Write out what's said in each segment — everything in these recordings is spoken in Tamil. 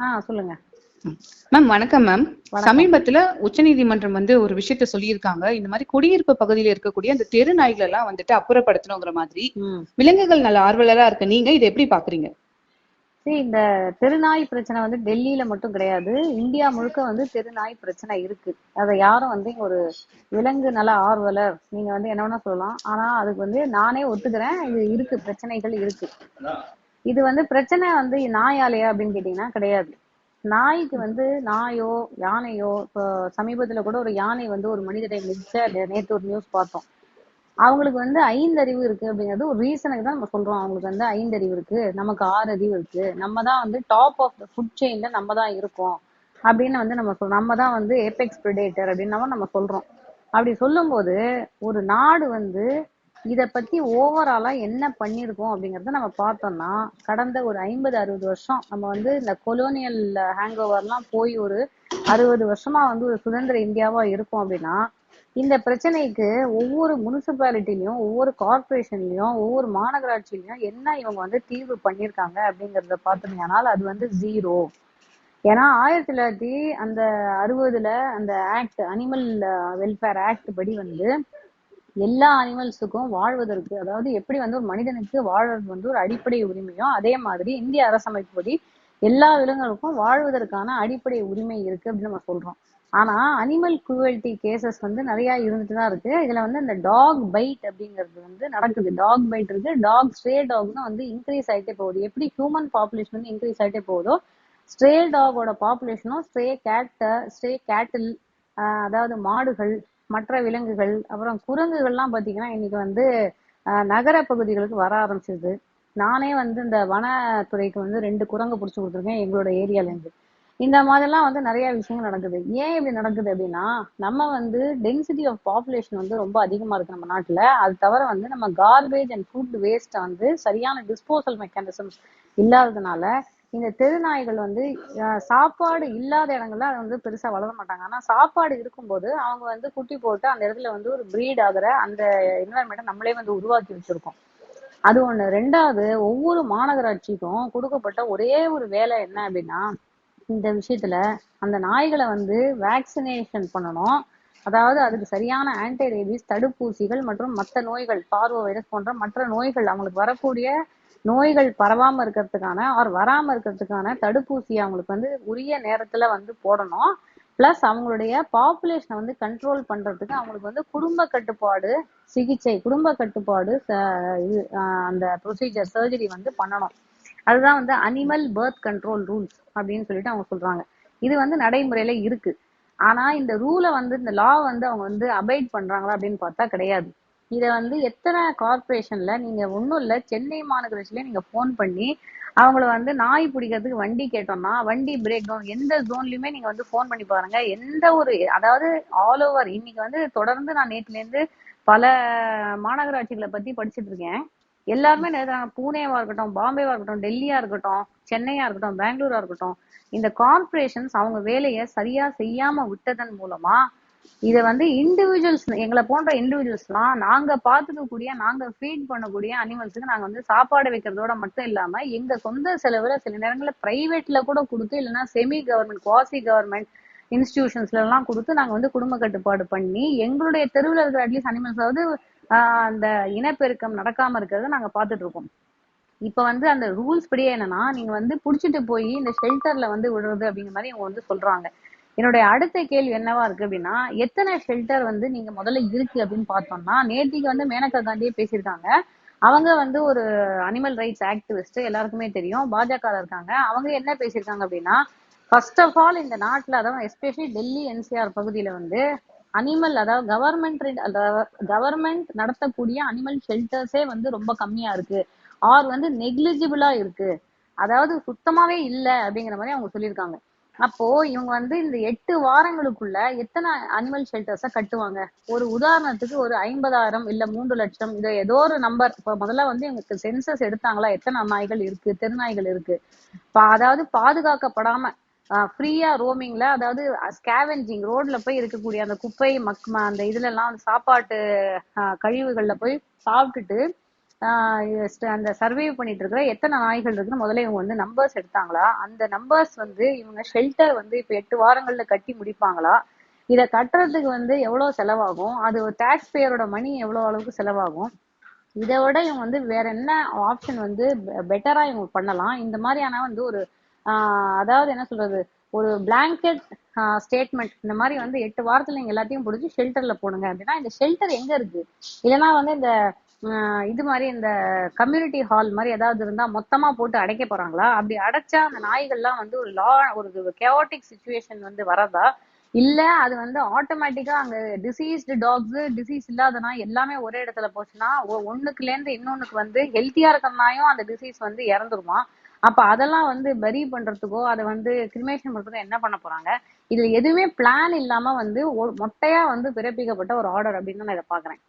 ஆ சொல்லுங்க. மேம் வணக்கம் மேம். சமீபத்துல உச்சநீதிமன்றம் வந்து ஒரு விஷயத்த சொல்லியிருக்காங்க. இந்த மாதிரி குடியிருப்பு பகுதியில இருக்கக்கூடிய அந்த தெரு நாய்கள் எல்லாம் வந்துட்டு அப்புறப்படுத்தணுங்கிற மாதிரி விலங்குகள் நல்ல ஆர்வலரா இருக்க. நீங்க இதை எப்படி பாக்குறீங்க? சரி இந்த தெருநாய் பிரச்சனை வந்து டெல்லியில மட்டும் கிடையாது. இந்தியா முழுக்க வந்து தெருநாய் பிரச்சனை இருக்கு. அதை யாரும் வந்து ஒரு விலங்கு நல ஆர்வலர் நீங்க வந்து என்ன வேணா சொல்லலாம். ஆனா அதுக்கு வந்து நானே ஒத்துக்கிறேன். இது இருக்கு பிரச்சனைகள் இருக்கு. இது வந்து பிரச்சனை வந்து நாயாலையா அப்படின்னு கேட்டீங்கன்னா கிடையாது. நாய்க்கு வந்து நாயோ யானையோ இப்போ சமீபத்துல கூட ஒரு யானை வந்து ஒரு மனிதரை மிதிச்ச நேற்று ஒரு நியூஸ் பார்த்தோம். அவங்களுக்கு வந்து ஐந்தறிவு இருக்கு அப்படிங்கிறது ஒரு ரீசனுக்கு தான் நம்ம சொல்றோம். அவங்களுக்கு வந்து ஐந்தறிவு இருக்கு நமக்கு ஆறு அறிவு இருக்கு. நம்ம தான் வந்து டாப் ஆஃப் த ஃபுட் செயின்ல நம்ம தான் இருக்கோம் அப்படின்னு வந்து நம்ம சொல்றோம் நம்ம தான் வந்து ஏபெக்ஸ் ப்ரிடேட்டர் அப்படின்னு நம்ம சொல்றோம். அப்படி சொல்லும்போது ஒரு நாடு வந்து இத பத்தி ஓவராலா என்ன பண்ணியிருக்கோம் அப்படிங்கறத நம்ம பார்த்தோம்னா கடந்த ஒரு ஐம்பது அறுபது வருஷம் நம்ம வந்து இந்த கொலோனியல் ஹேங் ஓவர்லாம் போய் ஒரு அறுபது வருஷமா வந்து ஒரு சுதந்திர இந்தியாவா இருக்கும் அப்படின்னா இந்த பிரச்சனைக்கு ஒவ்வொரு முனிசிபாலிட்டிலையும் ஒவ்வொரு கார்பரேஷன்லயும் ஒவ்வொரு மாநகராட்சியிலயும் என்ன இவங்க வந்து தீர்வு பண்ணியிருக்காங்க அப்படிங்கறத பார்த்தோம்னால அது வந்து ஜீரோ ஏன்னா ஆயிரத்தி தொள்ளாயிரத்தி அந்த அறுபதுல அந்த ஆக்ட் அனிமல் வெல்ஃபேர் ஆக்ட் படி வந்து எல்லா அனிமல்ஸுக்கும் வாழ்வதற்கு அதாவது எப்படி வந்து ஒரு மனிதனுக்கு வாழ்வது வந்து ஒரு அடிப்படை உரிமையோ அதே மாதிரி இந்திய அரசமைப்புப்படி எல்லா விலங்குகளுக்கும் வாழ்வதற்கான அடிப்படை உரிமை இருக்கு அப்படின்னு நம்ம சொல்றோம். ஆனா அனிமல் குரூவல்டி கேசஸ் வந்து நிறைய இருந்துட்டு தான் இருக்கு. இதுல வந்து இந்த டாக் பைட் அப்படிங்கிறது வந்து நடக்குது. டாக் பைட் இருக்கு. டாக் ஸ்ட்ரே டாக்னு வந்து இன்க்ரீஸ் ஆயிட்டே போகுது. எப்படி ஹியூமன் பாப்புலேஷன் வந்து இன்க்ரீஸ் ஆயிட்டே போகுதோ ஸ்ட்ரே டாகோட பாப்புலேஷனும் ஸ்ட்ரே கேட்ட ஸ்ட்ரே கேட்டில் அதாவது மாடுகள் மற்ற விலங்குகள் அப்புறம் குரங்குகள்லாம் பார்த்தீங்கன்னா இன்னைக்கு வந்து நகர பகுதிகளுக்கு வர ஆரம்பிச்சிருது. நானே வந்து இந்த வனத்துறைக்கு வந்து ரெண்டு குரங்கு பிடிச்சி கொடுத்துருக்கேன் எங்களோட ஏரியாலேருந்து இந்த மாதிரிலாம் வந்து நிறைய விஷயங்கள் நடக்குது. ஏன் இப்படி நடக்குது அப்படின்னா நம்ம வந்து டென்சிட்டி ஆஃப் பாப்புலேஷன் வந்து ரொம்ப அதிகமா இருக்கு நம்ம நாட்டில். அது தவிர வந்து நம்ம கார்பேஜ் அண்ட் ஃபுட் வேஸ்ட்டை வந்து சரியான டிஸ்போசல் மெக்கானிசம்ஸ் இல்லாததுனால இந்த தெருநாய்கள் வந்து சாப்பாடு இல்லாத இடங்கள்ல அது வந்து பெருசா வளர மாட்டாங்க. ஆனா சாப்பாடு இருக்கும்போது அவங்க வந்து குட்டி போட்டு அந்த இடத்துல வந்து ஒரு பிரீட் ஆகிற அந்த என்வரன்மெண்ட்டை நம்மளே வந்து உருவாக்கி வச்சிருக்கோம். அது ஒண்ணு. ரெண்டாவது ஒவ்வொரு மாநகராட்சிக்கும் கொடுக்கப்பட்ட ஒரே ஒரு வேலை என்ன அப்படின்னா இந்த விஷயத்துல அந்த நாய்களை வந்து வேக்சினேஷன் பண்ணணும். அதாவது அதுக்கு சரியான ஆன்டி ரேபிஸ் தடுப்பூசிகள் மற்றும் மற்ற நோய்கள் பார்வோ வைரஸ் போன்ற மற்ற நோய்கள் அவங்களுக்கு வரக்கூடிய நோய்கள் பரவாம இருக்கிறதுக்கான ஆர் வராம இருக்கிறதுக்கான தடுப்பூசி அவங்களுக்கு வந்து உரிய நேரத்துல வந்து போடணும். பிளஸ் அவங்களுடைய பாப்புலேஷனை வந்து கண்ட்ரோல் பண்றதுக்கு அவங்களுக்கு வந்து குடும்ப கட்டுப்பாடு சிகிச்சை குடும்ப கட்டுப்பாடு ச- இது, அந்த ப்ரொசீஜர் சர்ஜரி வந்து பண்ணணும். அதுதான் வந்து அனிமல் பர்த் கண்ட்ரோல் ரூல்ஸ் அப்படின்னு சொல்லிட்டு அவங்க சொல்றாங்க. இது வந்து நடைமுறையில இருக்கு. ஆனா இந்த ரூலை வந்து இந்த லா வந்து அவங்க வந்து அபைட் பண்றாங்களா அப்படின்னு பார்த்தா கிடையாது. இதை வந்து எத்தனை கார்பரேஷன்ல நீங்க ஒன்றும் இல்லை சென்னை மாநகராட்சியில நீங்க ஃபோன் பண்ணி அவங்கள வந்து நாய் பிடிக்கிறதுக்கு வண்டி கேட்டோம்னா வண்டி பிரேக் டவுன் எந்த ஜோன்லயுமே நீங்க வந்து ஃபோன் பண்ணி பாருங்க. எந்த ஒரு அதாவது ஆல் ஓவர் இன்னைக்கு வந்து தொடர்ந்து நான் நேற்றுல இருந்து பல மாநகராட்சிகளை பத்தி படிச்சுட்டு இருக்கேன். எல்லாருமே நேரா- பூனேவா இருக்கட்டும் பாம்பேவா இருக்கட்டும் டெல்லியா இருக்கட்டும் சென்னையா இருக்கட்டும் பெங்களூரா இருக்கட்டும் இந்த கார்பரேஷன்ஸ் அவங்க வேலையை சரியா செய்யாம விட்டதன் மூலமா இத வந்து இண்டிவிஜுவல்ஸ் எங்களை போன்ற இண்டிவிஜுவல்ஸ்லாம் நாங்க பாத்துக்கக்கூடிய நாங்க ஃபீட் பண்ணக்கூடிய அனிமல்ஸுக்கு நாங்க வந்து சாப்பாடு வைக்கிறதோட மட்டும் இல்லாம எங்க சொந்த செலவுல சில நேரங்களில் பிரைவேட்ல கூட கொடுத்து இல்லைன்னா செமி கவர்மெண்ட் குவாசி கவர்மெண்ட் இன்ஸ்டிடியூஷன்ஸ்ல எல்லாம் கொடுத்து நாங்க வந்து குடும்ப கட்டுப்பாடு பண்ணி எங்களுடைய தெருவில் இருக்கிற அட்லீஸ்ட் அனிமல்ஸாவது அந்த இனப்பெருக்கம் நடக்காம இருக்கிறத நாங்க பாத்துட்டு இருக்கோம். இப்ப வந்து அந்த ரூல்ஸ் படியே என்னன்னா நீங்க வந்து புடிச்சிட்டு போய் இந்த ஷெல்டர்ல வந்து விடுறது அப்படிங்கிற மாதிரி இவங்க வந்து சொல்றாங்க. என்னுடைய அடுத்த கேள்வி என்னவா இருக்கு அப்படின்னா எத்தனை ஷெல்டர் வந்து நீங்க முதல்ல இருக்கு அப்படின்னு பார்த்தோம்னா நேத்திக்கு வந்து மேனகா காந்தியே பேசியிருக்காங்க. அவங்க வந்து ஒரு அனிமல் ரைட்ஸ் ஆக்டிவிஸ்ட் எல்லாருக்குமே தெரியும். பாஜக இருக்காங்க. அவங்க என்ன பேசியிருக்காங்க அப்படின்னா ஃபர்ஸ்ட் ஆஃப் ஆல் இந்த நாட்டில் அதாவது எஸ்பெஷலி டெல்லி என்சிஆர் பகுதியில வந்து அனிமல் அதாவது கவர்மெண்ட் கவர்மெண்ட் நடத்தக்கூடிய அனிமல் ஷெல்டர்ஸே வந்து ரொம்ப கம்மியா இருக்கு. ஆர் வந்து நெக்லிஜிபிளா இருக்கு. அதாவது சுத்தமாவே இல்லை அப்படிங்கிற மாதிரி அவங்க சொல்லியிருக்காங்க. அப்போ இவங்க வந்து இந்த எட்டு வாரங்களுக்குள்ள எத்தனை அனிமல் ஷெல்டர்ஸ கட்டுவாங்க? ஒரு உதாரணத்துக்கு ஒரு ஐம்பதாயிரம் இல்ல மூன்று லட்சம் இது ஏதோ ஒரு நம்பர் இப்ப முதல்ல வந்து எங்களுக்கு சென்சஸ் எடுத்தாங்களா? எத்தனை நாய்கள் இருக்கு? தெருநாய்கள் இருக்கு. அதாவது பாதுகாக்கப்படாம ஃப்ரீயா ரோமிங்ல அதாவது ஸ்கேவெஞ்சிங் ரோட்ல போய் இருக்கக்கூடிய அந்த குப்பை மக் அந்த இதுல எல்லாம் சாப்பாட்டு கழிவுகள்ல போய் சாப்பிட்டுட்டு அந்த சர்வே பண்ணிட்டு இருக்கிற எத்தனை நாய்கள் இருக்குன்னு முதல்ல இவங்க வந்து நம்பர்ஸ் எடுத்தாங்களா? அந்த நம்பர்ஸ் வந்து இவங்க ஷெல்டர் வந்து இப்ப எட்டு வாரங்கள்ல கட்டி முடிப்பாங்களா? இதை கட்டுறதுக்கு வந்து எவ்வளவு செலவாகும்? அது டேக்ஸ் பேயரோட மணி எவ்வளவு அளவுக்கு செலவாகும்? இதை விட இவங்க வந்து வேற என்ன ஆப்ஷன் வந்து பெட்டரா இவங்க பண்ணலாம்? இந்த மாதிரியான வந்து ஒரு ஆஹ் அதாவது என்ன சொல்றது? ஒரு பிளாங்கெட் ஸ்டேட்மெண்ட் இந்த மாதிரி வந்து எட்டு வாரத்துல நீங்க எல்லாத்தையும் பிடிச்சி ஷெல்டர்ல போடுங்க. அப்படின்னா இந்த ஷெல்டர் எங்க இருக்கு? இல்லைன்னா வந்து இந்த இது மாதிரி இந்த கம்யூனிட்டி ஹால் மாதிரி ஏதாவது இருந்தா மொத்தமா போட்டு அடைக்க போறாங்களா? அப்படி அடைச்சா அந்த நாய்கள்லாம் வந்து ஒரு லா ஒரு கேவாட்டிக் சுச்சுவேஷன் வந்து வரதா இல்ல அது வந்து ஆட்டோமேட்டிக்கா அங்க டிசீஸ்டு டாக்ஸ் டிசீஸ் இல்லாத நாய் எல்லாமே ஒரே இடத்துல போச்சுன்னா ஒண்ணுக்குல இருந்து இன்னொன்னுக்கு வந்து ஹெல்த்தியா இருக்கிறனாயும் அந்த டிசீஸ் வந்து இறந்துருமா? அப்ப அதெல்லாம் வந்து பரி பண்றதுக்கோ அதை வந்து கிரிமேஷன் பண்றதுக்கோ என்ன பண்ண போறாங்க? இதுல எதுவுமே பிளான் இல்லாம வந்து மொட்டையா வந்து பிறப்பிக்கப்பட்ட ஒரு ஆர்டர் அப்படின்னு நான் இதை பாக்குறேன்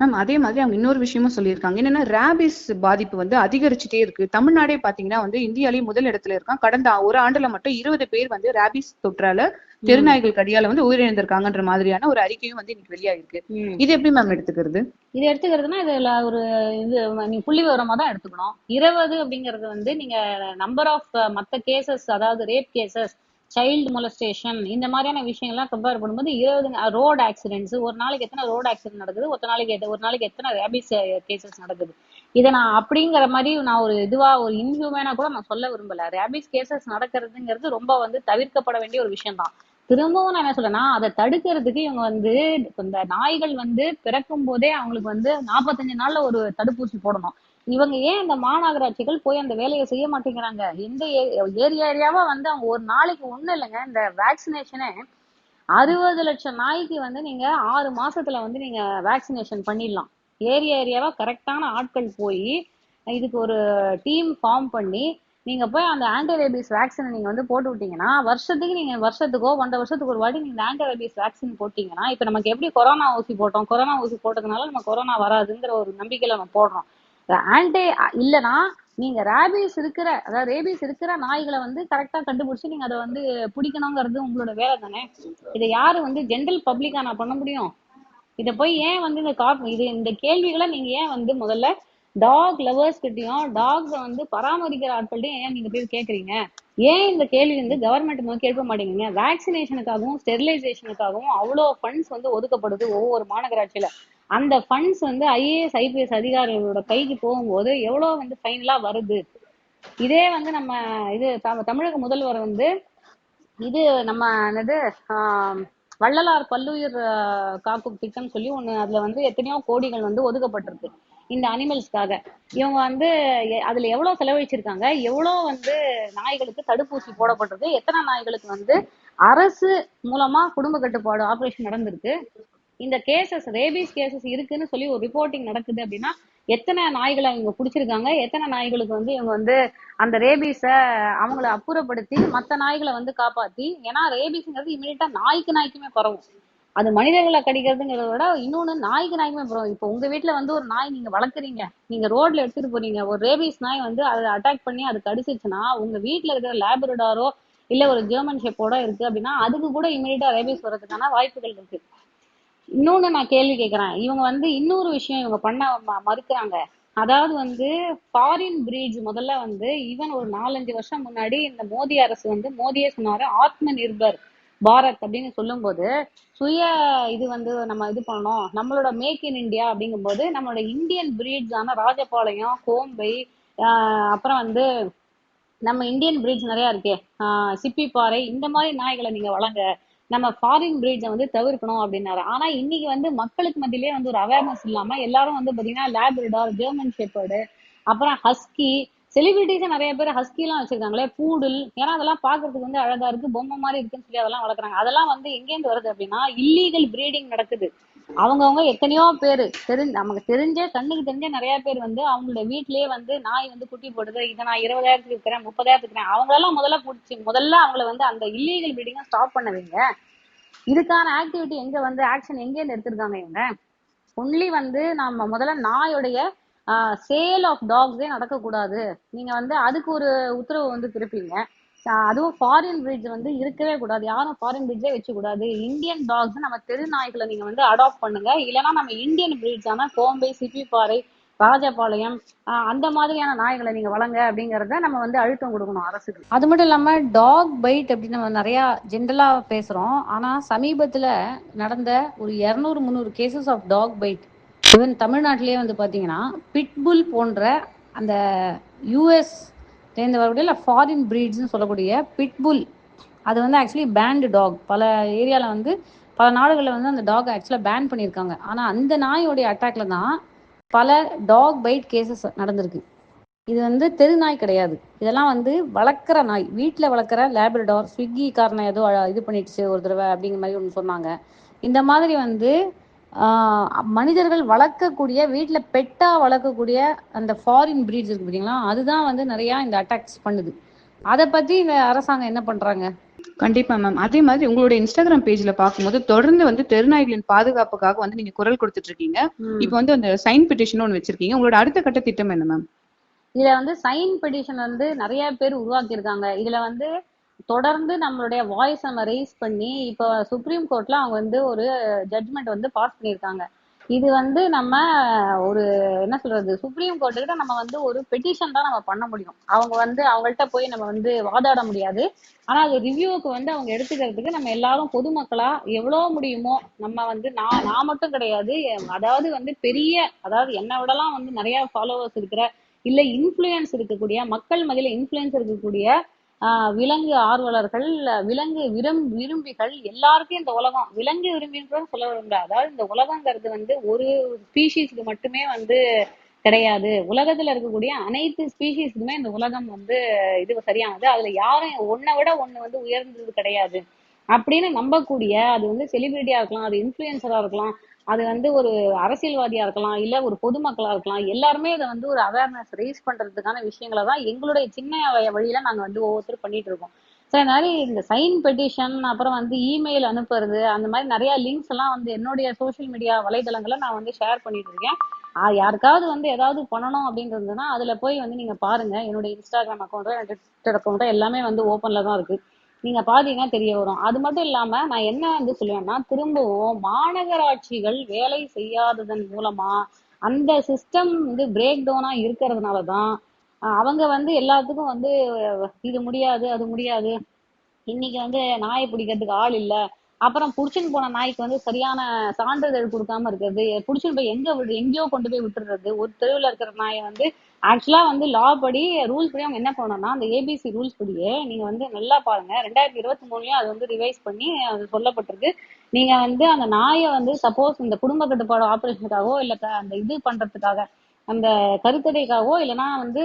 மேம் அதே மாதிரி அவங்க இன்னொரு விஷயமும் சொல்லியிருக்காங்க. என்னன்னா ரேபிஸ் பாதிப்பு வந்து அதிகரிச்சுட்டே இருக்கு. தமிழ்நாடே பாத்தீங்கன்னா வந்து இந்தியாலயே முதல் இடத்துல இருக்கான். கடந்த ஒரு ஆண்டுல மட்டும் இருபது பேர் வந்து ரேபிஸ் தொற்றால தெருநாய்கள் கடியால வந்து உயிரிழந்திருக்காங்கன்ற மாதிரியான ஒரு அறிக்கையும் வந்து இன்னைக்கு வெளியாயிருக்கு. இது எப்படி மேம் எடுத்துக்கிறது? இது எடுத்துக்கிறதுனா இதுல ஒரு இது நீ புள்ளி விவரமா தான் எடுத்துக்கணும். இருபது அப்படிங்கறது வந்து நீங்க நம்பர் ஆஃப் மத்த கேசஸ் அதாவது ரேப் கேசஸ் சைல்டு மொலஸ்டேஷன் இந்த மாதிரியான விஷயங்கள்லாம் கம்பேர் பண்ணும்போது இருபது ரோடு ஆக்சிடென்ட்ஸ் ஒரு நாளைக்கு எத்தனை ரோடு ஆக்சிடென்ட் நடக்குது ஒரு நாளைக்கு எத்த- ஒரு நாளைக்கு எத்தனை ரேபிஸ் கேசஸ் நடக்குது. இதை நான் அப்படிங்கிற மாதிரி நான் ஒரு இதுவா ஒரு இன்ஹியூமனா கூட நான் சொல்ல விரும்பல. ரேபிஸ் கேசஸ் நடக்கிறதுங்கிறது ரொம்ப வந்து தவிர்க்கப்பட வேண்டிய ஒரு விஷயம் தான் திரும்பவும் நான் என்ன சொல்றேன்னா அதை தடுக்கிறதுக்கு இவங்க வந்து இந்த நாய்கள் வந்து பிறக்கும் போதே அவங்களுக்கு வந்து நாற்பத்தஞ்சு நாள்ல ஒரு தடுப்பூசி போடணும். இவங்க ஏன் இந்த மாநகராட்சிகள் போய் அந்த வேலையை செய்ய மாட்டேங்கிறாங்க? எந்த ஏரியா ஏரியாவா வந்து அவங்க ஒரு நாளைக்கு ஒண்ணு இல்லைங்க. இந்த வேக்சினேஷனே அறுபது லட்சம் நாய்க்கு வந்து நீங்க ஆறு மாசத்துல வந்து நீங்க வேக்சினேஷன் பண்ணிடலாம். ஏரியா ஏரியாவா கரெக்டான ஆட்கள் போய் இதுக்கு ஒரு டீம் ஃபார்ம் பண்ணி நீங்க போய் அந்த ஆன்டிரேபிஸ் வேக்சினை நீங்க வந்து போட்டு விட்டீங்கன்னா வருஷத்துக்கு நீங்க வருஷத்துக்கோ ஒன்றரை வருஷத்துக்கு ஒரு வாட்டி நீங்க ஆன்டிரேபிஸ் வேக்சின் போட்டீங்கன்னா இப்ப நமக்கு எப்படி கொரோனா ஊசி போட்டோம்? கொரோனா ஊசி போட்டதுனால நம்ம கொரோனா வராதுங்கிற ஒரு நம்பிக்கையில நம்ம போடுறோம். ஆன்டி ah, இல்லைன்னா நீங்க ரேபிஸ் இருக்கிற அதாவது ரேபிஸ் இருக்கிற நாய்களை வந்து கரெக்டா கண்டுபிடிச்சு நீங்க அதை வந்து பிடிக்கணுங்கிறது உங்களோட வேலை தானே? இதை யாரு வந்து ஜென்ரல் பப்ளிக்கா நான் பண்ண முடியும்? இதை போய் ஏன் வந்து இந்த காப் இது இந்த கேள்விகளை நீங்க ஏன் வந்து முதல்ல டாக் லவர்ஸ் கிட்டயும் டாக்ஸ வந்து பராமரிக்கிற ஆட்கள்ட்டையும் ஏன் நீங்க போய் கேக்குறீங்க? ஏன் இந்த கேள்வி வந்து கவர்மெண்ட் நோக்கி எழுப்ப மாட்டேங்குங்க வேக்சினேஷனுக்காகவும் ஸ்டெரிலைசேஷனுக்காகவும் அவ்வளோ ஃபண்ட்ஸ் வந்து ஒதுக்கப்படுது ஒவ்வொரு மாநகராட்சியில. அந்த ஃபண்ட்ஸ் வந்து ஐஏஎஸ் ஐபிஎஸ் அதிகாரிகளோட கைக்கு போகும்போது எவ்வளவு வந்து ஃபைனலா வருது? இதே வந்து நம்ம இது தமிழக முதல்வர் வந்து இது நம்ம என்னது வள்ளலார் பல்லுயிர் காக்கும் திட்டம் சொல்லி ஒண்ணு அதுல வந்து எத்தனையோ கோடிகள் வந்து ஒதுக்கப்பட்டிருக்கு இந்த அனிமல்ஸ்க்காக. இவங்க வந்து அதுல எவ்வளவு செலவழிச்சிருக்காங்க? எவ்வளவு வந்து நாய்களுக்கு தடுப்பூசி போடப்பட்டிருக்கு? எத்தனை நாய்களுக்கு வந்து அரசு மூலமா குடும்ப கட்டுப்பாடு ஆபரேஷன் நடந்திருக்கு? இந்த கேசஸ் ரேபிஸ் கேசஸ் இருக்குன்னு சொல்லி ஒரு ரிப்போர்ட்டிங் நடக்குது அப்படின்னா எத்தனை நாய்களை இவங்க பிடிச்சிருக்காங்க? எத்தனை நாய்களுக்கு வந்து இவங்க வந்து அந்த ரேபீஸை அவங்கள அப்புறப்படுத்தி மத்த நாய்களை வந்து காப்பாத்தி ஏன்னா ரேபீஸுங்கிறது இமீடியட்டா நாய்க்கு நாய்க்குமே பரவும். அது மனிதர்களை கடிக்கிறதுங்கிறத விட இன்னொன்னு நாய்க்கு நாய்க்குமே பரவும். இப்போ உங்க வீட்ல வந்து ஒரு நாய் நீங்க வளர்க்குறீங்க நீங்க ரோட்ல எடுத்துட்டு போறீங்க ஒரு ரேபீஸ் நாய் வந்து அதை அட்டாக் பண்ணி அது கடிச்சிச்சுன்னா உங்க வீட்ல இருக்கிற லேபரடாரோ இல்ல ஒரு ஜெர்மன் ஷெப்போட இருக்கு அப்படின்னா அதுக்கு கூட இமீடியட்டா ரேபீஸ் வர்றதுக்கான வாய்ப்புகள் இருக்கு. இன்னொன்னு நான் கேள்வி கேக்குறேன். இவங்க வந்து இன்னொரு விஷயம் இவங்க பண்ண ம- மறுக்கிறாங்க. அதாவது வந்து ஃபாரின் பிரீட்ஸ் முதல்ல வந்து ஈவன் ஒரு நாலஞ்சு வருஷம் முன்னாடி இந்த மோடி அரசு வந்து மோடியே சொன்னாரு ஆத்ம நிர்பர் பாரத் அப்படின்னு சொல்லும்போது சுய இது வந்து நம்ம இது பண்ணணும். நம்மளோட மேக் இன் இந்தியா அப்படிங்கும்போது நம்மளோட இந்தியன் பிரீட்ஸான ராஜபாளையம் கோம்பை அப்புறம் வந்து நம்ம இந்தியன் பிரீட்ஸ் நிறைய இருக்கே. சிப்பி பாறை இந்த மாதிரி நாய்களை நீங்க வளங்க. நம்ம ஃபாரின் பிரீட்ஸை வந்து தவிர்க்கணும் அப்படின்னாரு. ஆனா இன்னைக்கு வந்து மக்களுக்கு மத்தியிலே வந்து ஒரு அவேர்னஸ் இல்லாம எல்லாரும் வந்து பாத்தீங்கன்னா லேப்ரடார் ஜெர்மன் ஷெப்பர்டு அப்புறம் ஹஸ்கி செலிபிரிட்டிஸ் நிறைய பேர் ஹஸ்கி எல்லாம் வச்சிருக்காங்களே பூடில் ஏன்னா அதெல்லாம் பாக்குறதுக்கு வந்து அழகா இருக்கு பொம்மை மாதிரி இருக்குன்னு சொல்லி அதெல்லாம் வளர்க்குறாங்க. அதெல்லாம் வந்து எங்கேருந்து வருது அப்படின்னா இல்லீகல் பிரீடிங் நடக்குது. அவங்கவங்க எத்தனையோ பேர் தெரி நமக்கு தெரிஞ்ச கண்ணுக்கு தெரிஞ்ச நிறைய பேர் வந்து அவங்களோட வீட்லயே வந்து நாய் வந்து குட்டி போடுது. இதை நான் இருபதாயிரத்துக்கு இருக்கிறேன் முப்பதாயிரத்துக்கு இருக்கிறேன் அவங்களெல்லாம் முதல்ல பிடிச்சி முதல்ல அவங்கள வந்து அந்த இல்லீகல் பிரீடிங்கை ஸ்டாப் பண்ண வைங்க. இதுக்கான ஆக்டிவிட்டி எங்க வந்து ஆக்ஷன் எங்க இருந்து எடுத்திருக்காங்க இவங்க? ஒன்லி வந்து நம்ம முதல்ல நாயோடைய சேல் ஆஃப் டாக்ஸே நடக்கக்கூடாது. நீங்க வந்து அதுக்கு ஒரு உத்தரவு வந்து பிறப்பீங்க. அதுவும் ஃபாரின் பிரிட்ஜ் வந்து இருக்கவே கூடாது. யாரும் ஃபாரின் பிரிட்ஜே வச்சு கூடாது. இந்தியன் டாக்ஸ் நம்ம தெரு நாய்களை நீங்க வந்து அடாப்ட் பண்ணுங்க. இல்லைன்னா நம்ம இந்தியன் பிரிட்ஜ் ஆனால் கோம்பை சிப்பிப்பாறை ராஜபாளையம் அந்த மாதிரியான நாய்களை நீங்க வளங்க அப்படிங்கறத நம்ம வந்து அழுத்தம் கொடுக்கணும் அரசுக்கு. அது மட்டும் இல்லாம டாக் பைட் அப்படின்னு நம்ம நிறைய ஜென்ரலா பேசுறோம். ஆனா சமீபத்துல நடந்த ஒரு இருநூறு முந்நூறு cases of dog bite even தமிழ்நாட்டிலேயே வந்து பாத்தீங்கன்னா பிட்புல் போன்ற அந்த யூஎஸ் சேர்ந்து வரக்கூடிய இல்லை ஃபாரின் பிரீட்ஸ்னு சொல்லக்கூடிய பிட்புல் அது வந்து ஆக்சுவலி பேண்டு டாக் பல ஏரியாவில் வந்து பல நாடுகளில் வந்து அந்த டாக் ஆக்சுவலாக பேன் பண்ணியிருக்காங்க. ஆனால் அந்த நாயோடைய அட்டாக்ல தான் பல டாக் பைட் கேசஸ் நடந்திருக்கு. இது வந்து தெரு நாய் கிடையாது. இதெல்லாம் வந்து வளர்க்குற நாய் வீட்டில் வளர்க்குற லேப்ரடார் ஸ்விக்கி காரணம் ஏதோ இது பண்ணிடுச்சு ஒரு தடவை அப்படிங்கிற மாதிரி ஒன்று சொன்னாங்க. இந்த மாதிரி வந்து மனிதர்கள் வளர்க்கக்கூடிய வீட்டில் பெட்டா வளர்க்கக்கூடிய அந்த ஃபாரின் பிரீட்ஸ் இருக்கு பார்த்தீங்களா அதுதான் வந்து நிறையா இந்த அட்டாக்ஸ் பண்ணுது. அதை பற்றி இந்த அரசாங்கம் என்ன பண்ணுறாங்க கண்டிப்பா மேம் அதே மாதிரி உங்களுடைய இன்ஸ்டாகிராம் பேஜ்ல பார்க்கும்போது தொடர்ந்து வந்து தெருநாய்களின் பாதுகாப்புக்காக வந்து நீங்க குரல் கொடுத்துட்டு இருக்கீங்க. இப்போ வந்து அந்த சைன் பெட்டிஷன் ஒன்று வச்சிருக்கீங்க. உங்களோட அடுத்த கட்ட திட்டம் என்ன மேம் இதுல வந்து சைன் பெட்டிஷன் வந்து நிறைய பேர் உருவாக்கியிருக்காங்க. இதுல வந்து தொடர்ந்து நம்மளுடைய வாய்ஸ் நம்ம ரைஸ் பண்ணி இப்போ சுப்ரீம் கோர்ட்ல அவங்க வந்து ஒரு ஜட்மெண்ட் வந்து பாஸ் பண்ணியிருக்காங்க. இது வந்து நம்ம ஒரு என்ன சொல்றது சுப்ரீம் கோர்ட்டுக்கிட்ட நம்ம வந்து ஒரு பெட்டிஷன் தான் நம்ம பண்ண முடியும். அவங்க வந்து அவங்கள்ட்ட போய் நம்ம வந்து வாதாட முடியாது. ஆனா அது ரிவ்யூவுக்கு வந்து அவங்க எடுத்துக்கிறதுக்கு நம்ம எல்லாரும் பொதுமக்களா எவ்வளோ முடியுமோ நம்ம வந்து நான் நான் மட்டும் கிடையாது அதாவது வந்து பெரிய அதாவது என்னை விடலாம் வந்து நிறைய ஃபாலோவர்ஸ் இருக்கிற இல்ல இன்ஃப்ளூயன்ஸ் இருக்கக்கூடிய மக்கள் மதியில இன்ஃப்ளூயன்ஸ் இருக்கக்கூடிய விலங்கு ஆர்வலர்கள் விலங்கு விரும் விரும்பிகள் எல்லாருக்கும் இந்த உலகம். விலங்கு விரும்பின்னு சொல்ல விரும்பல. அதாவது இந்த உலகங்கிறது வந்து ஒரு ஸ்பீஷீஸ்க்கு மட்டுமே வந்து கிடையாது. உலகத்துல இருக்கக்கூடிய அனைத்து ஸ்பீஷீஸ்க்குமே இந்த உலகம் வந்து இது சரியானது. அதுல யாரும் ஒன்னை விட ஒண்ணு வந்து உயர்ந்தது கிடையாது. அப்படின்னு நம்பக்கூடிய அது வந்து செலிபிரிட்டியா இருக்கலாம் அது இன்ஃபுளுசரா இருக்கலாம் அது வந்து ஒரு அரசியல்வாதியா இருக்கலாம் இல்ல ஒரு பொதுமக்களா இருக்கலாம் எல்லாருமே இதை வந்து ஒரு அவேர்னஸ் ரைஸ் பண்றதுக்கான விஷயங்களை தான் எங்களுடைய சின்ன வழியில நாங்க வந்து ஒவ்வொருத்தரும் பண்ணிட்டு இருக்கோம். ஸோ இந்த மாதிரி இந்த சைன் பெட்டிஷன் அப்புறம் வந்து இமெயில் அனுப்புறது அந்த மாதிரி நிறைய லிங்க்ஸ் எல்லாம் வந்து என்னுடைய சோஷியல் மீடியா வலைதளங்களை நான் வந்து ஷேர் பண்ணிட்டு இருக்கேன். யாருக்காவது வந்து ஏதாவது பண்ணணும் அப்படின்றதுன்னா அதுல போய் வந்து நீங்க பாருங்க. என்னுடைய இன்ஸ்டாகிராம் அக்கௌண்ட்டோ ட்விட்டர் அக்கௌண்ட்டோ எல்லாமே வந்து ஓப்பன்ல தான் இருக்கு. நீங்க பாத்தீங்கன்னா தெரிய வரும். அது மட்டும் இல்லாம நான் என்ன வந்து சொல்லுவேன்னா திரும்பவும் மாநகராட்சிகள் வேலை செய்யாததன் மூலமா அந்த சிஸ்டம் வந்து பிரேக் டவுனா இருக்கிறதுனாலதான் அவங்க வந்து எல்லாத்துக்கும் வந்து இது முடியாது அது முடியாது. இன்னைக்கு வந்து நாயை பிடிக்கிறதுக்கு ஆள் இல்லை. அப்புறம் புடிச்சுன்னு போன நாய்க்கு வந்து சரியான சான்றிதழ் கொடுக்காம இருக்கிறது. புடிச்சுன்னு போய் எங்க விடு எங்கேயோ கொண்டு போய் விட்டுறது. ஒரு தெருவில் இருக்கிற நாயை வந்து ஆக்சுவலா வந்து லா படி ரூல்ஸ் படி அவங்க என்ன பண்ணணும்னா அந்த ஏபிசி ரூல்ஸ் படியே நீங்க வந்து நல்லா பாருங்க. ரெண்டாயிரத்தி இருபத்தி மூணுலயும் அது வந்து ரிவைஸ் பண்ணி அது சொல்லப்பட்டிருக்கு. நீங்க வந்து அந்த நாயை வந்து சப்போஸ் இந்த குடும்ப கட்டுப்பாடு ஆபரேஷனுக்காகவோ இல்ல அந்த இது பண்றதுக்காக அந்த கருத்தடைக்காகவோ இல்லைன்னா வந்து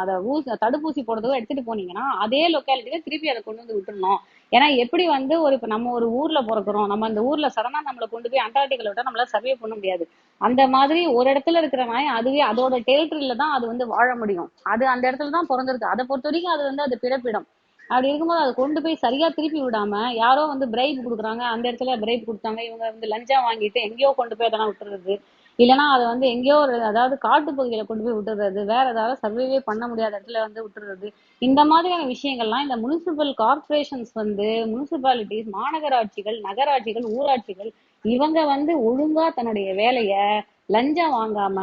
அதை ஊசி தடுப்பூசி போடுறதுக்கோ எடுத்துட்டு போனீங்கன்னா அதே லொக்காலிட்டியில திருப்பி அதை கொண்டு வந்து விட்டுருணும் ஏன்னா எப்படி வந்து ஒரு இப்ப நம்ம ஒரு ஊர்ல பிறக்கிறோம் நம்ம அந்த ஊர்ல சடனா நம்மளை கொண்டு போய் அண்டார்டிகல விட்டா நம்மளால சர்வே பண்ண முடியாது. அந்த மாதிரி ஒரு இடத்துல இருக்கிற நாய் அதுவே அதோட டெரிட்டரியில தான் அது வந்து வாழ முடியும். அது அந்த இடத்துல தான் பிறந்திருக்கு. அதை பொறுத்த வரைக்கும் அது வந்து அது பிறப்பிடம். அப்படி இருக்கும்போது அதை கொண்டு போய் சரியா திருப்பி விடாம யாரோ வந்து பிரைப் கொடுக்குறாங்க அந்த இடத்துல பிரைப் கொடுத்தாங்க இவங்க வந்து லஞ்சம் வாங்கிட்டு எங்கேயோ கொண்டு போய் அதெல்லாம் விட்டுறது. இல்லைன்னா அதை வந்து எங்கேயோ ஒரு அதாவது காட்டு பகுதியில கொண்டு போய் விட்டுறது வேற ஏதாவது சர்வேவே பண்ண முடியாத இடத்துல வந்து விட்டுறது. இந்த மாதிரியான விஷயங்கள்லாம் இந்த முனிசிபல் கார்ப்பரேஷன்ஸ் வந்து முனிசிபாலிட்டிஸ் மாநகராட்சிகள் நகராட்சிகள் ஊராட்சிகள் இவங்க வந்து ஒழுங்கா தன்னுடைய வேலைய லஞ்சம் வாங்காம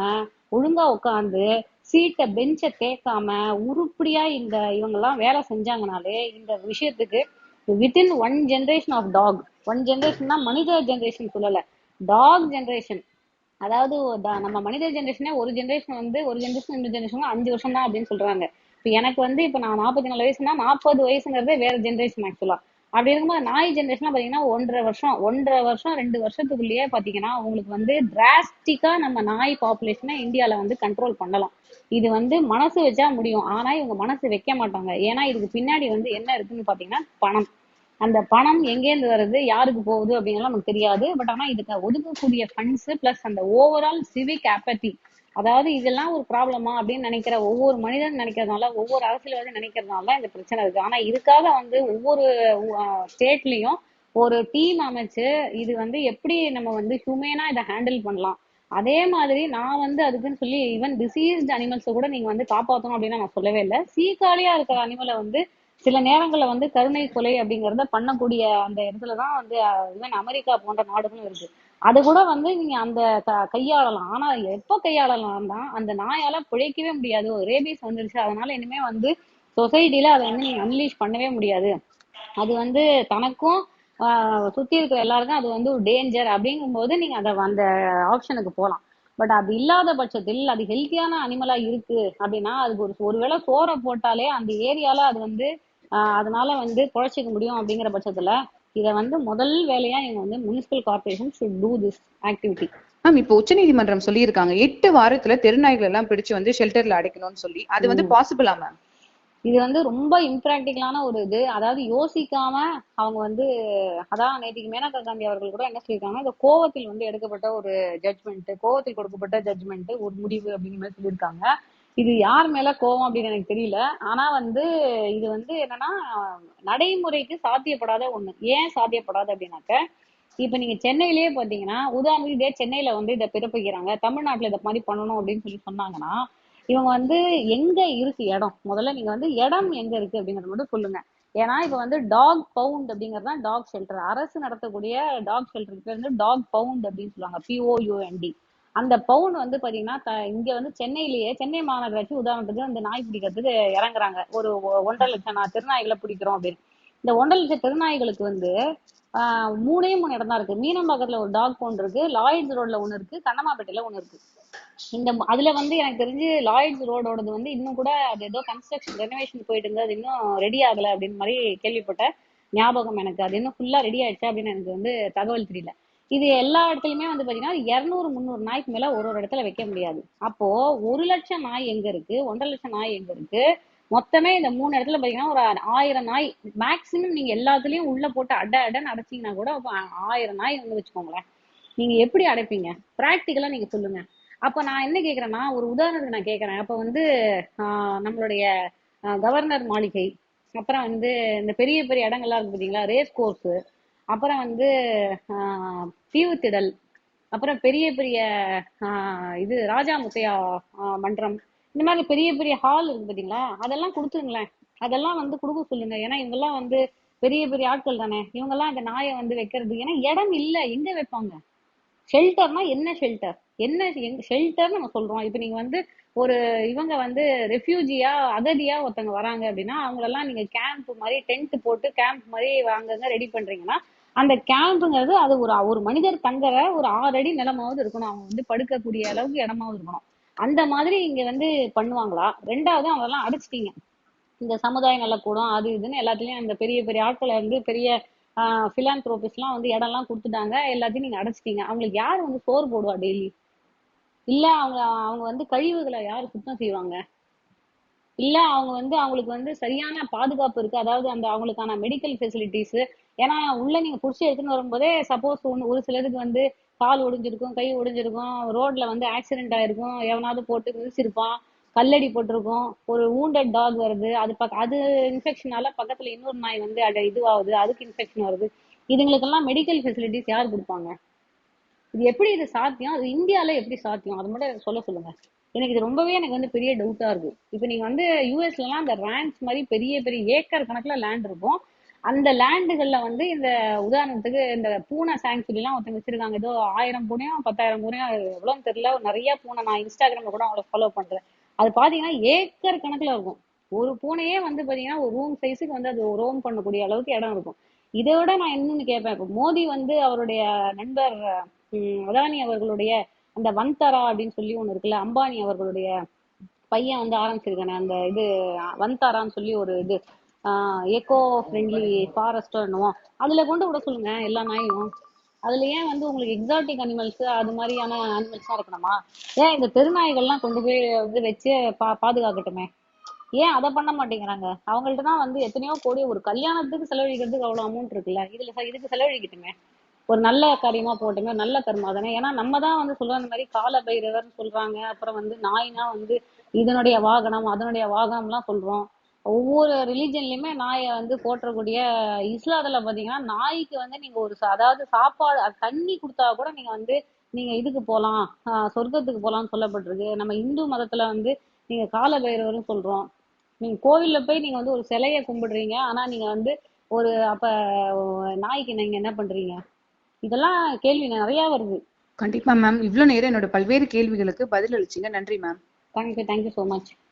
ஒழுங்கா உட்காந்து சீட்டை பெஞ்சை தேக்காம உருப்படியா இந்த இவங்கெல்லாம் வேலை செஞ்சாங்கனாலே இந்த விஷயத்துக்கு within one generation of dog one ஜென்ரேஷன்னா மனித ஜென்ரேஷன் சொல்லல. டாக் ஜென்ரேஷன் அதாவது நம்ம மனித ஜென்ரேஷனே ஒரு ஜென்ரேஷன் வந்து ஒரு ஜென்ரேஷன் இந்த ஜென்ரேஷன் அஞ்சு வருஷம் தான் அப்படின்னு சொல்றாங்க. இப்போ எனக்கு வந்து இப்போ நான் நாற்பத்தி நாலு வயசுனா நாற்பது வயசுங்கிறதே வேற ஜென்ரேஷன் ஆக்சுவலா அப்படி இருக்கும்போது நாய் ஜென்ரேஷன் பாத்தீங்கன்னா ஒன்றரை வருஷம் ஒன்றரை வருஷம் ரெண்டு வருஷத்துக்குள்ளேயே பாத்தீங்கன்னா உங்களுக்கு வந்து டிராஸ்டிக்கா நம்ம நாய் பாப்புலேஷனை இந்தியால வந்து கண்ட்ரோல் பண்ணலாம். இது வந்து மனசு வச்சா முடியும். ஆனா இவங்க மனசு வைக்க மாட்டாங்க. ஏன்னா இதுக்கு பின்னாடி வந்து என்ன இருக்குன்னு பாத்தீங்கன்னா பணம். அந்த பணம் எங்கேருந்து வருது யாருக்கு போகுது அப்படிங்கலாம் நமக்கு தெரியாது. பட் ஆனா இதுக்கு ஒதுக்கக்கூடிய ஃபண்ட்ஸ் பிளஸ் அந்த ஓவரால் சிவிக் ஆப்பத்தி அதாவது இதெல்லாம் ஒரு ப்ராப்ளமா அப்படின்னு நினைக்கிற ஒவ்வொரு மனிதன் நினைக்கிறதுனால ஒவ்வொரு அரசியல்வாதி நினைக்கிறதுனால இந்த பிரச்சனை இருக்கு. ஆனா இதுக்காக வந்து ஒவ்வொரு ஸ்டேட்லயும் ஒரு டீம் அமைச்சு இது வந்து எப்படி நம்ம வந்து ஹியூமேனா இதை ஹேண்டில் பண்ணலாம். அதே மாதிரி நான் வந்து அதுக்குன்னு சொல்லி ஈவன் டிசீஸ்ட் அனிமல்ஸை கூட நீங்க வந்து காப்பாற்றணும் அப்படின்னு நான் சொல்லவே இல்லை. சீக்காலியா இருக்கிற அனிமலை வந்து சில நேரங்கள்ல வந்து கருணை கொலை அப்படிங்கறத பண்ணக்கூடிய அந்த இடத்துல தான் வந்து ஈவன் அமெரிக்கா போன்ற நாடுகளும் இருக்கு. அது கூட வந்து நீங்க அந்த க- கையாளலாம். ஆனா எப்போ கையாளலாம்னா அந்த நாயால பிழைக்கவே முடியாது. ஒரு ரேபிஸ் வந்துருச்சு அதனால இனிமே வந்து சொசைட்டில அதை வந்து நீங்க அன்லீஷ் பண்ணவே முடியாது. அது வந்து தனக்கும் சுத்தி இருக்கிற எல்லாருக்கும் அது வந்து ஒரு டேஞ்சர் அப்படிங்கும்போது நீங்க அதை அந்த ஆப்ஷனுக்கு போகலாம் பட் அது இல்லாத பட்சத்தில் அது ஹெல்த்தியான அனிமலா இருக்கு அப்படின்னா அதுக்கு ஒரு ஒருவேளை சோரை போட்டாலே அந்த ஏரியால அது வந்து அதனால வந்து குழைச்சிக்க முடியும் அப்படிங்கிற பட்சத்துல இத வந்து முதல் வேலையா இவங்க வந்து municipal corporation should do this activity ma'am இப்போ உச்சநீதிமன்றம் சொல்லியிருக்காங்க. எட்டு வாரத்துல தெருநாய்கள் எல்லாம் பிடிச்சு வந்து ஷெல்டர்ல அடைக்கணும்னு சொல்லி. அது வந்து பாசிபிளா மேம் இது வந்து ரொம்ப இம்ப்ராக்டிக்கலான ஒரு இது. அதாவது யோசிக்காம அவங்க வந்து அதான் நேற்றுக்கு மேனகா காந்தி அவர்கள் கூட என்ன சொல்லியிருக்காங்கன்னா இந்த கோவத்தில் வந்து எடுக்கப்பட்ட ஒரு ஜட்மெண்ட் கோவத்தில் கொடுக்கப்பட்ட ஜட்மெண்ட் ஒரு முடிவு அப்படிங்கிற மாதிரி சொல்லியிருக்காங்க. இது யார் மேல கோவம் அப்படின்னு எனக்கு தெரியல. ஆனா வந்து இது வந்து என்னன்னா நடைமுறைக்கு சாத்தியப்படாத ஒண்ணு. ஏன் சாத்தியப்படாது அப்படின்னாக்க இப்ப நீங்க சென்னையிலேயே பாத்தீங்கன்னா உதாரணத்துக்கு இதே சென்னையில வந்து இதை பிறப்பிக்கிறாங்க. தமிழ்நாட்டுல இதை மாதிரி பண்ணணும் அப்படின்னு சொல்லி சொன்னாங்கன்னா இவங்க வந்து எங்க இருக்கு இடம்? முதல்ல நீங்க வந்து இடம் எங்க இருக்கு அப்படிங்கறத மட்டும் சொல்லுங்க. ஏன்னா இப்ப வந்து டாக் பவுண்ட் அப்படிங்கிறது தான் டாக் ஷெல்டர் அரசு நடத்தக்கூடிய டாக் ஷெல்டருக்கு பேர் வந்து டாக் பவுண்ட் அப்படின்னு சொல்லுவாங்க. பிஓயூஎன்டி அந்த பவுன் வந்து பாத்தீங்கன்னா த- இங்க வந்து சென்னையிலேயே சென்னை மாநகராட்சி உதாரணத்துக்கு அந்த நாய் பிடிக்கிறதுக்கு இறங்குறாங்க. ஒரு ஒன்றரை லட்சம் நான் திருநாய்களை பிடிக்கிறோம் அப்படின்னு. இந்த ஒன்றரை லட்சம் திருநாய்களுக்கு வந்து ஆஹ் மூணே மூணு இடம் தான் இருக்கு மீனம்பாக்கத்துல ஒரு டாக் பவுண்ட் இருக்கு. லாய்ட்ஸ் ரோட்ல ஒண்ணு இருக்கு. கண்ணமாப்பேட்டையில ஒண்ணு இருக்கு. இந்த அதுல வந்து எனக்கு தெரிஞ்சு லாய்ட்ஸ் ரோடோடது வந்து இன்னும் கூட அது ஏதோ கன்ஸ்ட்ரக்ஷன் ரெனோவேஷன் போயிட்டு இருந்தது. அது இன்னும் ரெடி ஆகல அப்படின்னு மாதிரி கேள்விப்பட்ட ஞாபகம் எனக்கு. அது இன்னும் ஃபுல்லா ரெடி ஆயிடுச்சு அப்படின்னு எனக்கு வந்து தகவல் தெரியல. இது எல்லா இடத்துலயுமே வந்து பாத்தீங்கன்னா இருநூறு முந்நூறு நாய்க்கு மேல ஒரு ஒரு இடத்துல வைக்க முடியாது. அப்போ ஒரு லட்சம் நாய் எங்க இருக்கு? ஒன்றரை லட்சம் நாய் எங்க இருக்கு? மொத்தமே இந்த மூணு இடத்துல பாத்தீங்கன்னா ஒரு ஆயிரம் நாய் மேக்சிமம் நீங்க எல்லாத்துலயும் உள்ள போட்டு அட அடன்னு அடைச்சீங்கன்னா கூட ஆயிரம் நாய் வந்து வச்சுக்கோங்களேன். நீங்க எப்படி அடைப்பீங்க? பிராக்டிக்கலா நீங்க சொல்லுங்க. அப்ப நான் என்ன கேக்குறேன்னா ஒரு உதாரணத்துக்கு நான் கேக்குறேன். அப்ப வந்து நம்மளுடைய கவர்னர் மாளிகை அப்புறம் வந்து இந்த பெரிய பெரிய இடங்கள்லாம் இருக்கு பாத்தீங்களா? ரேஸ் கோர்ஸ் அப்புறம் வந்து தீவுத்திடல். அப்புறம் பெரிய பெரிய ஆஹ் இது ராஜா முத்தையா மன்றம். இந்த மாதிரி பெரிய பெரிய ஹால் இருக்கு பார்த்தீங்களா அதெல்லாம் கொடுத்துருங்களேன். அதெல்லாம் வந்து கொடுக்க சொல்லுங்க. ஏன்னா இவங்கெல்லாம் வந்து பெரிய பெரிய ஆட்கள் தானே. இவங்கெல்லாம் இந்த நாயை வந்து வைக்கிறது. ஏன்னா இடம் இல்ல. எங்க வைப்பாங்க? ஷெல்டர்னா என்ன ஷெல்டர் என்ன ஷெல்டர் நம்ம சொல்றோம். இப்ப நீங்க வந்து ஒரு இவங்க வந்து ரெஃப்யூஜியா அகதியா ஒருத்தவங்க வராங்க அப்படின்னா அவங்களெல்லாம் நீங்க கேம்ப் மாதிரி டென்ட் போட்டு கேம்ப் மாதிரி வாங்க ரெடி பண்றீங்கன்னா அந்த கேம்ப்ங்கிறது அது ஒரு ஒரு மனிதர் தங்குற ஒரு ஆறு அடி நிலமாவது இருக்கணும். அவங்க வந்து படுக்கக்கூடிய அளவுக்கு இடமாவது இருக்கணும். அந்த மாதிரி இங்க வந்து பண்ணுவாங்களா? ரெண்டாவது அவங்கெல்லாம் அடைச்சிட்டீங்க. இந்த சமுதாய நலக்கூடம் அது இதுன்னு எல்லாத்துலயும் அந்த பெரிய பெரிய ஆட்களை வந்து பெரிய பிலாந்த்ரோபிஸ்லாம் வந்து இடம்லாம் கொடுத்துட்டாங்க. எல்லாத்தையும் நீங்க அடைச்சிட்டீங்க. அவங்களுக்கு யார் வந்து சோறு போடுவா டெய்லி? இல்ல அவங்க அவங்க வந்து கழிவுகளை யார் சுத்தம் செய்வாங்க? இல்ல அவங்க வந்து அவங்களுக்கு வந்து சரியான பாதுகாப்பு இருக்கு. அதாவது அந்த அவங்களுக்கான மெடிக்கல் ஃபெசிலிட்டிஸ் ஏன்னா உள்ள நீங்க புடிச்சு எடுத்துன்னு வரும்போதே சப்போஸ் ஒன்று ஒரு சிலருக்கு வந்து கால் ஒடிஞ்சிருக்கும் கை ஒடிஞ்சிருக்கும் ரோட்ல வந்து ஆக்சிடென்ட் ஆயிருக்கும். எவனாவது போட்டு மிதிச்சிருப்பான் கல்லடி போட்டிருக்கும். ஒரு ஊண்டட் டாக் வருது. அது பக்க அது இன்ஃபெக்ஷனால பக்கத்துல இன்னொரு நாய் வந்து அது இதுவாகுது. அதுக்கு இன்ஃபெக்ஷன் வருது. இதுங்களுக்கெல்லாம் மெடிக்கல் ஃபெசிலிட்டிஸ் யார் கொடுப்பாங்க? இது எப்படி இது சாத்தியம்? அது இந்தியால எப்படி சாத்தியம்? அது மட்டும் சொல்ல சொல்லுங்க. எனக்கு இது ரொம்பவே எனக்கு வந்து பெரிய டவுட்டா இருக்கு. இப்போ நீங்க வந்து யூஎஸ்ல எல்லாம் அந்த ரேண்ட்ஸ் மாதிரி பெரிய பெரிய ஏக்கர் கணக்குல லேண்ட் இருக்கும். அந்த லேண்டுகள்ல வந்து இந்த உதாரணத்துக்கு இந்த பூனை சாங்சுரி எல்லாம் ஒருத்தங்க வச்சிருக்காங்க. ஏதோ ஆயிரம் பூனையும் பத்தாயிரம் பூனையும் எவ்வளோன்னு தெரியல. நிறைய பூனை நான் இன்ஸ்டாகிராம்ல கூட அவங்கள ஃபாலோ பண்றேன். அது பாத்தீங்கன்னா ஏக்கர் கணக்குல இருக்கும். ஒரு பூனையே வந்து பாத்தீங்கன்னா ஒரு ரூம் சைஸுக்கு வந்து அது ரோம் பண்ணக்கூடிய அளவுக்கு இடம் இருக்கும். இதை விட நான் இன்னொன்னு கேட்பேன் இப்போ மோடி வந்து அவருடைய நண்பர் அதானி அவர்களுடைய அந்த வன்தரா அப்படின்னு சொல்லி ஒண்ணு இருக்குல்ல அம்பானி அவர்களுடைய பையன் வந்து ஆரம்பிச்சிருக்கானே அந்த இது வன்தாரான்னு சொல்லி ஒரு இது ஆஹ் எக்கோ ஃப்ரெண்ட்லி ஃபாரஸ்ட் என்னவோ அதுல கொண்டு விட சொல்லுங்க எல்லா நாயும். அதுல ஏன் வந்து உங்களுக்கு எக்ஸாட்டிக் அனிமல்ஸ் அது மாதிரியான அனிமல்ஸா இருக்கணுமா? ஏன் இந்த தெருநாய்கள்லாம் கொண்டு போய் வந்து வச்சு பா பாதுகாக்கட்டுமே? ஏன் அதை பண்ண மாட்டேங்கிறாங்க? அவங்கள்ட்ட தான் வந்து எத்தனையோ கோடி ஒரு கல்யாணத்துக்கு செலவழிக்கிறதுக்கு அவ்வளவு அமௌண்ட் இருக்குல்ல இதுல இதுக்கு செலவழிக்கட்டுமே? ஒரு நல்ல காரியமா போட்டுங்க நல்ல கர்மா தானே ஏன்னா நம்ம தான் வந்து சொல்லுவோம் இந்த மாதிரி கால பைரவர்னு சொல்றாங்க. அப்புறம் வந்து நாய்னா வந்து இதனுடைய வாகனம் அதனுடைய வாகனம்லாம் சொல்றோம். ஒவ்வொரு ரிலீஜன்லயுமே நாயை வந்து போற்றக்கூடிய இஸ்லாத்துல பாத்தீங்கன்னா நாய்க்கு வந்து நீங்க ஒரு அதாவது சாப்பாடு தண்ணி கொடுத்தா கூட நீங்க வந்து நீங்க இதுக்கு போலாம் சொர்க்கத்துக்கு போலாம்னு சொல்லப்பட்டிருக்கு. நம்ம இந்து மதத்துல வந்து நீங்க கால பைரவர்னு சொல்றோம். நீங்க கோவில்ல போய் நீங்க வந்து ஒரு சிலைய கும்பிடுறீங்க. ஆனா நீங்க வந்து ஒரு அப்ப நாய்க்கு நீங்க என்ன பண்றீங்க? இதெல்லாம் கேள்வி நிறைய வருது. கண்டிப்பா மேம் இவ்வளவு நேரம் என்னோட பல்வேறு கேள்விகளுக்கு பதில் அளிச்சீங்க நன்றி ma'am thank you thank you so much